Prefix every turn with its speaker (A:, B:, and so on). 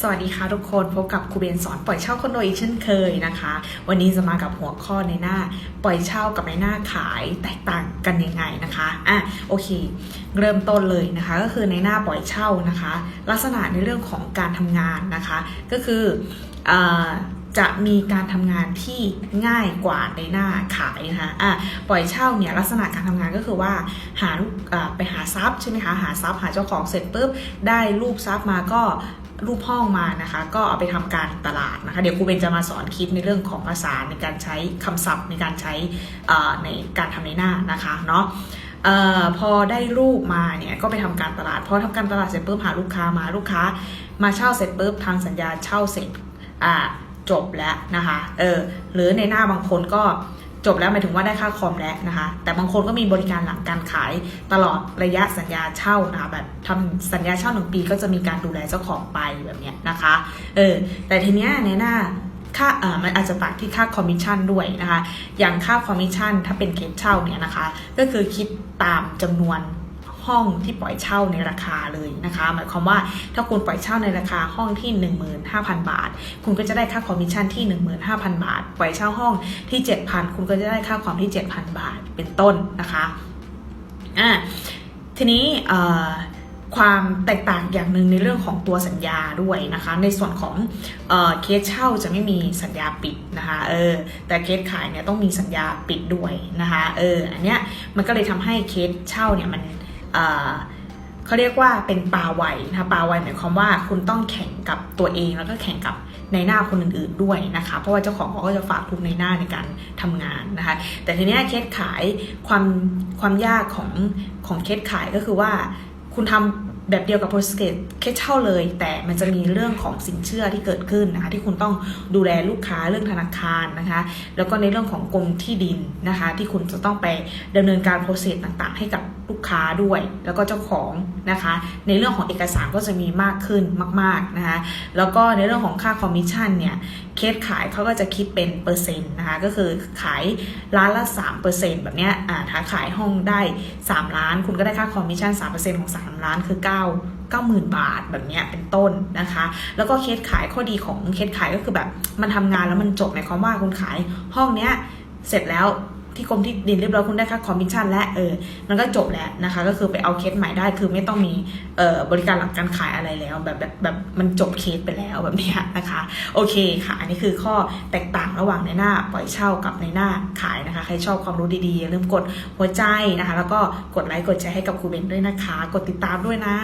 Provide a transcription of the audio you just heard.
A: สวัสดีค่ะทุกคนพบกับครูเบนสอนปล่อยเช่าคอนโดอีกเช่นเคยนะคะ วันนี้จะมากับหัวข้อในหน้า ปล่อยเช่ากับในหน้าขายแตกต่างกันยังไงนะคะอะโอเค เริ่มต้นเลยนะคะ ก็คือในหน้าปล่อยเช่านะคะ ลักษณะในเรื่องของการทำงานนะคะ ก็คืออ่า จะมีการทำงานที่ง่ายกว่าในหน้าขายนะคะอะปล่อยเช่าเนี่ยลักษณะการทำงานก็คือว่าหาลูกไปหาทรัพย์ใช่ไหมคะหาทรัพย์หาเจ้าของเสร็จปุ๊บได้รูปทรัพย์มาก็รูปห้องมานะคะ ก็เอาไปทำการตลาดนะคะ เดี๋ยวครูเบนจะมาสอนคลิปในเรื่องของภาษาในการใช้คำศัพท์ในการใช้ในการทำในหน้านะคะเนาะออพอได้รูปมาเนี่ยก็ไปทำการตลาดพอทำการตลาดเสร็จปุ๊บหาลูกค้ามาลูกค้า มาเช่าเสร็จปุ๊บทางสัญญาเช่าเสร็จอ่า จบแล้วนะคะเออหรือในหน้าบางคนก็จบแล้วหมายถึงว่าได้ค่าคอมแล้วนะคะ แต่บางคนก็มีบริการหลังการขายตลอดระยะสัญญาเช่านะคะแบบทำสัญญาเช่าหนึ่งปีก็จะมีการดูแลเจ้าของไปแบบเนี้ยนะคะเออแต่ทีเนี้ยในหน้าค่าเออมันอาจจะต่างที่ค่าคอมมิชชั่นด้วยนะคะ อย่างค่าคอมมิชชั่นถ้าเป็นเคสเช่าเนี่ยนะคะ ก็คือคิดตามจำนวน ห้องที่ปล่อยเช่าในราคาเลยนะคะ หมายความว่าถ้าคุณปล่อยเช่าในราคาห้องที่ 15,000 บาท คุณก็จะได้ค่าคอมมิชชั่นที่ 15,000 บาท ปล่อยเช่าห้องที่ 7,000 คุณก็จะได้ค่าคอมที่ 7,000 บาทเป็นต้นนะคะอ่าทีนี้ความแตกต่างอย่างหนึ่งในเรื่องของตัวสัญญาด้วยนะคะ ในส่วนของเออเคสเช่าจะไม่มีสัญญาปิดนะคะเออแต่เคสขายเนี่ยต้องมีสัญญาปิดด้วยนะคะเอออันเนี้ยมันก็เลยทำให้เคสเช่าเนี่ยมัน เขาเรียกว่าเป็นปลาไวนะคะปลาไวหมายความว่าคุณต้องแข่งกับตัวเองแล้วก็แข่งกับในหน้าคนอื่นๆด้วยนะคะ เพราะว่าเจ้าของเขาก็จะฝากทุกในหน้าในการทำงานนะคะ แต่ทีนี้เคสขายความความยากของของเคสขายก็คือว่าคุณทำ แบบเดียวกับ p r o c e s เคสเช่าเลย แต่มันจะมีเรื่องของสินเชื่อที่เกิดขึ้นนะคะที่คุณต้องดูแลลูกค้าเรื่องธนาคารนะคะ แล้วก็ในเรื่องของกรมที่ดินนะคะ ที่คุณจะต้องไปดำเนินการโปรเซสต่างๆ ให้กับลูกค้าด้วย แล้วก็เจ้าของนะคะ ในเรื่องของเอกสารก็จะมีมากขึ้นมาก ๆนะคะ แล้วก็ในเรื่องของค่าคอมมิชชั่นเนี่ยเคสขายเขาก็จะคิดเป็นเปอร์เซ็นต์นะคะก็คือขายร้านละ3%แบบเนี้ยอ่าถ้าขายห้องได้ 3 ล้าน คุณก็ได้ค่าคอมมิชชั่น3%ของ 3 ล้านคือ9 90,000 บาทแบบนี้เป็นต้นนะคะ แล้วก็เคสขายข้อดีของเคสขายก็คือแบบมันทำงานแล้วมันจบหมายความว่าคุณขายห้องเนี้ยเสร็จแล้ว ที่กรมที่ดินเรียบร้อยคุณได้ค่าคอมมิชชั่นและเออมันก็จบแล้วนะคะ ก็คือไปเอาเคสใหม่ได้คือไม่ต้องมีเอ่อบริการหลังการขายอะไรแล้ว แบบแบบแบบมันจบเคสไปแล้วแบบเนี้ยนะคะ โอเคค่ะ อันนี้คือข้อแตกต่างระหว่างในหน้าปล่อยเช่ากับในหน้าขายนะคะ ใครชอบความรู้ดีๆอย่าลืมกดหัวใจนะคะ แล้วก็กดไลค์กดแชร์ให้กับครูเบนด้วยนะคะ กดติดตามด้วยนะ